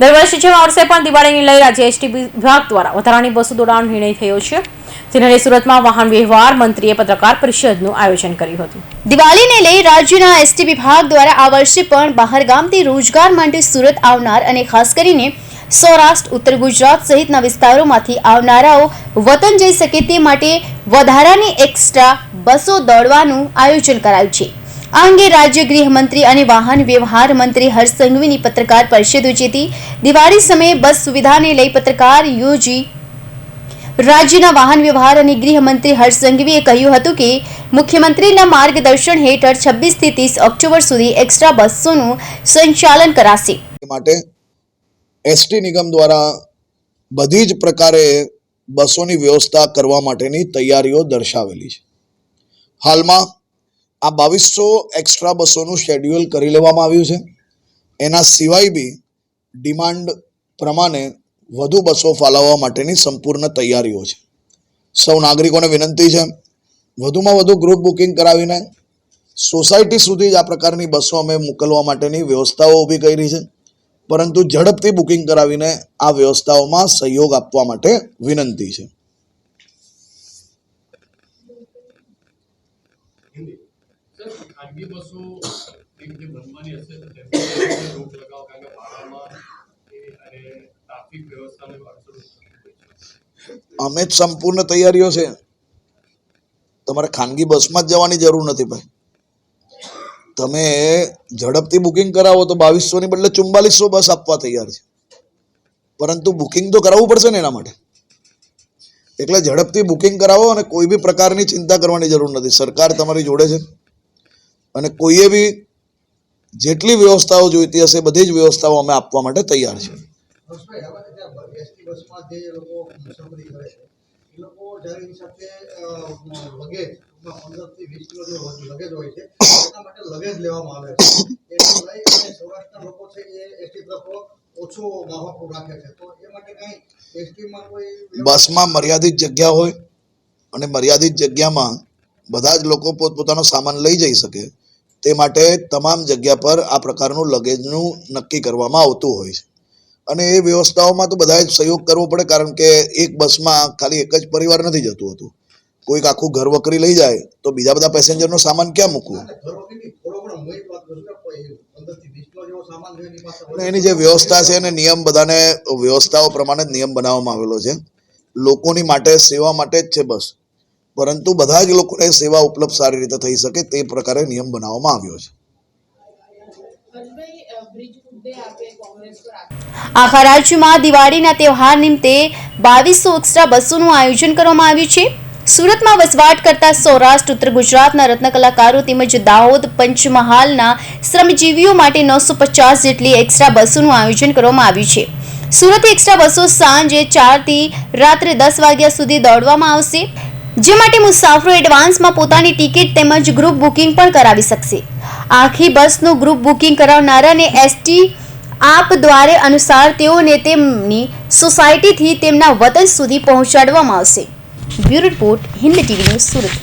દર વર્ષે જેવા વર્ષે પણ દિવાળીને લઈ રાજ્ય એસટી વિભાગ દ્વારા વધારાની બસો દોડાવવાનો નિર્ણય થયો છે. જેને સુરતમાં વાહન વ્યવહાર મંત્રીએ પત્રકાર પરિષદનું આયોજન કર્યું હતું. દિવાળીને લઈ રાજ્યના એસટી વિભાગ દ્વારા આ વર્ષે પણ બહાર ગામથી રોજગાર માટે સુરત આવનાર અને ખાસ કરીને સૌરાષ્ટ્ર, ઉત્તર ગુજરાત સહિતના વિસ્તારોમાંથી આવનારાઓ વતન જઈ શકે તે માટે વધારાની એક્સ્ટ્રા બસો દોડવાનું આયોજન કરાયું છે. આ અંગે રાજ્ય ગૃહમંત્રી અને વાહન વ્યવહાર મંત્રી હર્ષ સંઘવીની પત્રકાર પરિષદ યોજી દિવાળી સમયે બસ સુવિધાને લઈ પત્રકાર યોજી રાજ્યના વાહન વ્યવહાર અને ગૃહમંત્રી હર્ષ સંઘવીએ કહ્યું હતું કે મુખ્યમંત્રીના માર્ગદર્શન હેઠળ છવ્વીસથી ત્રીસ ઓક્ટોબર સુધી એક્સ્ટ્રા બસોનું સંચાલન કરાશે. માટે એસટી નિગમ દ્વારા બધી જ પ્રકારે બસોની વ્યવસ્થા કરવા માટેની તૈયારીઓ દર્શાવેલી છે. હાલમાં આ બાવીસો એક્સ્ટ્રા બસોનું શેડ્યુલ કરી લેવામાં આવ્યું છે. એના સિવાય બી ડિમાન્ડ પ્રમાણે વધુ બસો ફાળવવા માટેની સંપૂર્ણ તૈયારીઓ છે. સૌ નાગરિકોને વિનંતી છે, વધુમાં વધુ ગ્રુપ બુકિંગ કરાવીને સોસાયટી સુધી જ આ પ્રકારની બસો અમે મોકલવા માટેની વ્યવસ્થાઓ ઊભી કરી છે. પરંતુ ઝડપથી બુકિંગ કરાવીને આ વ્યવસ્થાઓમાં સહયોગ આપવા માટે વિનંતી છે. ખાનગી બસો એમ જે બનવાની હશે, તો રોક લગાવો, કારણ કે ભાડામાં અને ટ્રાફિક વ્યવસ્થાને અમે જ સંપૂર્ણ તૈયારીઓ છે. તમારે ખાનગી બસમાં જ જવાની જરૂર નથી ભાઈ. તમે ઝડપથી બુકિંગ કરાવો તો બાવીસોની બદલે ચુમ્બાલીસો બસ આપવા તૈયાર છે. પરંતુ બુકિંગ તો કરાવવું પડશે ને એના માટે. એટલે ઝડપથી બુકિંગ કરાવો અને કોઈ બી પ્રકારની ચિંતા કરવાની જરૂર નથી. સરકાર તમારી જોડે છે. અને કોઈએ બી જેટલી વ્યવસ્થાઓ જોઈતી હશે બધી જ વ્યવસ્થાઓ અમે આપવા માટે તૈયાર છે. બસમાં મર્યાદિત જગ્યા હોય અને મર્યાદિત જગ્યામાં બધા જ લોકો પોતપોતાનો સામાન લઈ જઈ શકે. તે માટે તમામ જગ્યા પર આ પ્રકારનું લગેજનું નક્કી કરવામાં આવતું હોય છે. અને એ વ્યવસ્થાઓમાં તો બધાએ સહયોગ કરવો પડે, કારણ કે એક બસમાં ખાલી એક જ પરિવાર નથી જતું હતું. કોઈક આખું ઘર વકરી લઈ જાય, તો બીજા બધા પેસેન્જરનો સામાન ક્યાં મૂકવું? એની જે વ્યવસ્થા છે એને નિયમ બધાને, વ્યવસ્થાઓ પ્રમાણે નિયમ બનાવવામાં આવેલો છે. લોકોની માટે, સેવા માટે જ છે બસ. પરંતુ બધા જ લોકોને સેવા ઉપલબ્ધ સારી રીતે થઈ શકે તે પ્રકારે નિયમ બનાવવામાં આવ્યો છે. આખા રાજ્યમાં દિવાળીના તહેવાર નિમિત્તે બાવીસો એક્સ્ટ્રા બસોનું આયોજન કરવામાં આવ્યું છે. સુરતમાં વસવાટ કરતા સૌરાષ્ટ્ર, ઉત્તર ગુજરાતના રત્નકલાકારો તેમજ દાહોદ પંચમહાલના શ્રમજીવીઓ માટે નવસો પચાસ જેટલી એક્સ્ટ્રા બસોનું આયોજન કરવામાં આવ્યું છે. સુરત એક્સ્ટ્રા બસો સાંજે ચારથી રાત્રે દસ વાગ્યા સુધી દોડવામાં આવશે. જે માટે મુસાફરો એડવાન્સમાં પોતાની ટિકિટ તેમજ ગ્રુપ બુકિંગ પણ કરાવી શકશે. આખી બસનું ગ્રુપ બુકિંગ કરાવનારાને એસટી આપ દ્વારે અનુસાર તેઓને તેમની સોસાયટીથી તેમના વતન સુધી પહોંચાડવામાં આવશે. Bureau report, Hind TV news Surat.